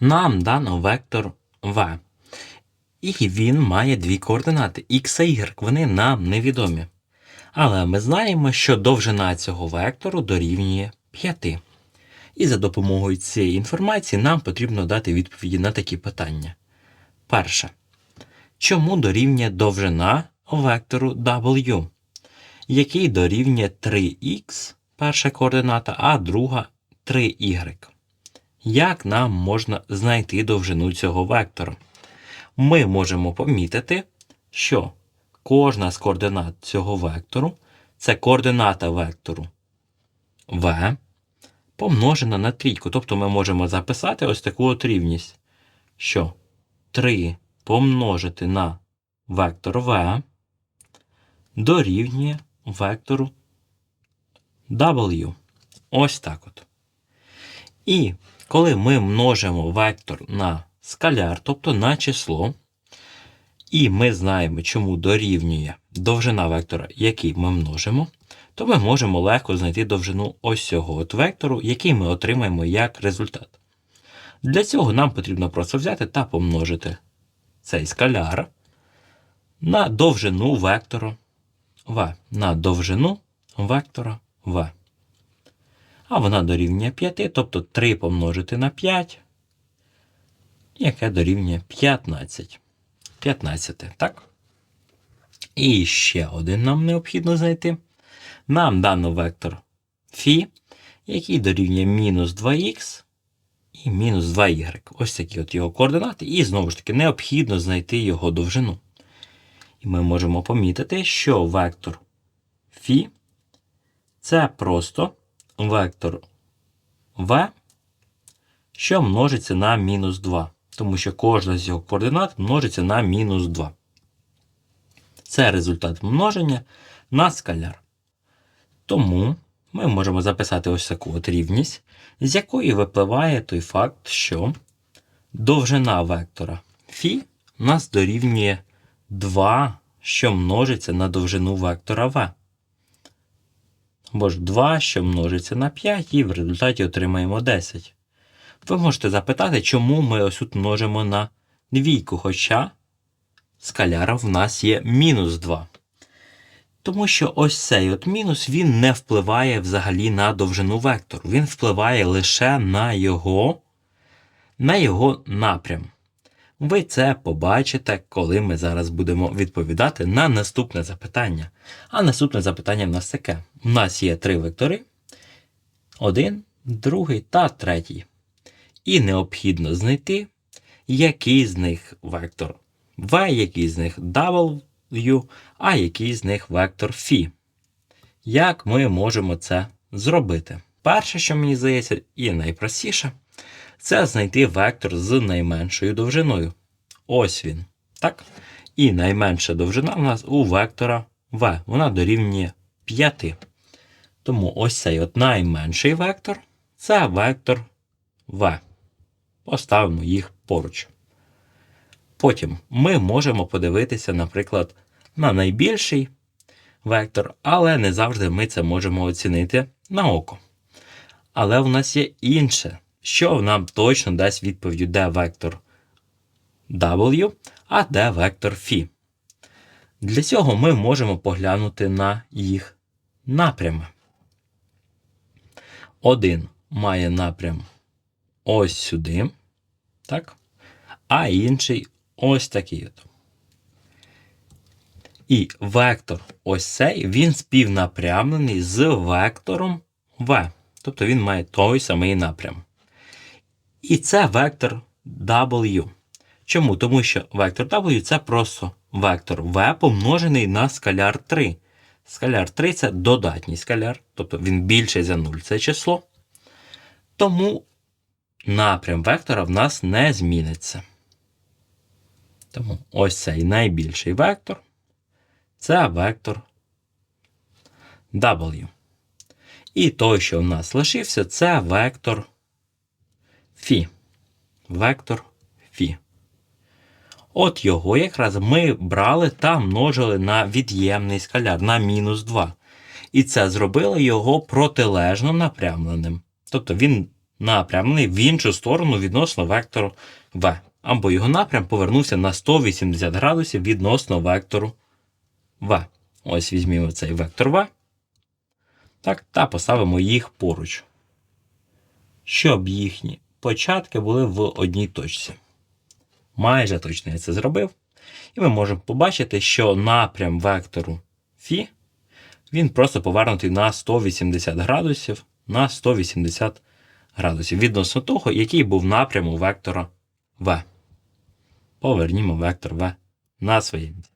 Нам дано вектор v. І він має дві координати x і y. Вони нам невідомі. Але ми знаємо, що довжина цього вектору дорівнює 5. І за допомогою цієї інформації нам потрібно дати відповіді на такі питання. Перше. Чому дорівнює довжина вектору W, який дорівнює 3х, перша координата, а друга 3y? Як нам можна знайти довжину цього вектора? Ми можемо помітити, що кожна з координат цього вектору це координата вектору v помножена на трійку. Тобто ми можемо записати ось таку от рівність, що 3 помножити на вектор v дорівнює вектору w. Ось так от. І коли ми множимо вектор на скаляр, тобто на число, і ми знаємо, чому дорівнює довжина вектора, який ми множимо, то ми можемо легко знайти довжину ось цього от вектору, який ми отримаємо як результат. Для цього нам потрібно просто взяти та помножити цей скаляр на довжину вектора v, на довжину вектора v. А вона дорівнює 5, тобто 3 помножити на 5, яке дорівнює 15. 15, так? І ще один нам необхідно знайти. Нам дано вектор φ, який дорівнює мінус 2х і мінус 2y. Ось такі от його координати. І знову ж таки необхідно знайти його довжину. І ми можемо помітити, що вектор φ це просто вектор v, що множиться на мінус 2. Тому що кожна з його координат множиться на мінус 2. Це результат множення на скаляр. Тому ми можемо записати ось таку от рівність, з якої випливає той факт, що довжина вектора φ нас дорівнює 2, що множиться на довжину вектора v. Або ж 2, що множиться на 5, і в результаті отримаємо 10. Ви можете запитати, чому ми ось тут множимо на двійку, хоча скаляра в нас є мінус 2. Тому що ось цей от мінус він не впливає взагалі на довжину вектору. Він впливає лише на його, на його напрям. Ви це побачите, коли ми зараз будемо відповідати на наступне запитання. А наступне запитання в нас таке: у нас є три вектори: один, другий та третій. І необхідно знайти, який з них вектор v, який з них w, а який з них вектор φ. Як ми можемо це зробити? Перше, що мені здається, і найпростіше, це знайти вектор з найменшою довжиною. Ось він. Так? І найменша довжина у нас у вектора v. Вона дорівнює 5. Тому ось цей от найменший вектор це вектор v. Поставимо їх поруч. Потім ми можемо подивитися, наприклад, на найбільший вектор, але не завжди ми це можемо оцінити на око. Але в нас є інше, що нам точно дасть відповідь, де вектор W, а де вектор φ. Для цього ми можемо поглянути на їх напрями. Один має напрям ось сюди, так? а інший ось такий. от. І вектор ось цей, він співнапрямлений з вектором v. Тобто він має той самий напрям. І це вектор W. Чому? Тому що вектор W це просто вектор v помножений на скаляр 3. Скаляр 3 це додатній скаляр, тобто він більший за 0 це число. Тому напрям вектора в нас не зміниться. Тому ось цей найбільший вектор це вектор W. І той, що в нас лишився, це вектор φ. Вектор φ. От його якраз ми брали та множили на від'ємний скаляр на мінус 2. І це зробило його протилежно напрямленим. Тобто він напрямлений в іншу сторону відносно вектору v. Або його напрям повернувся на 180 градусів відносно вектору v. Ось візьмімо цей вектор v. Так, та поставимо їх поруч. Щоб їхні початки були в одній точці. Майже точно я це зробив. І ми можемо побачити, що напрям вектору φ він просто повернутий на 180 градусів на 180 градусів відносно того, який був напрям у вектора v. Повернімо вектор v на своє місце.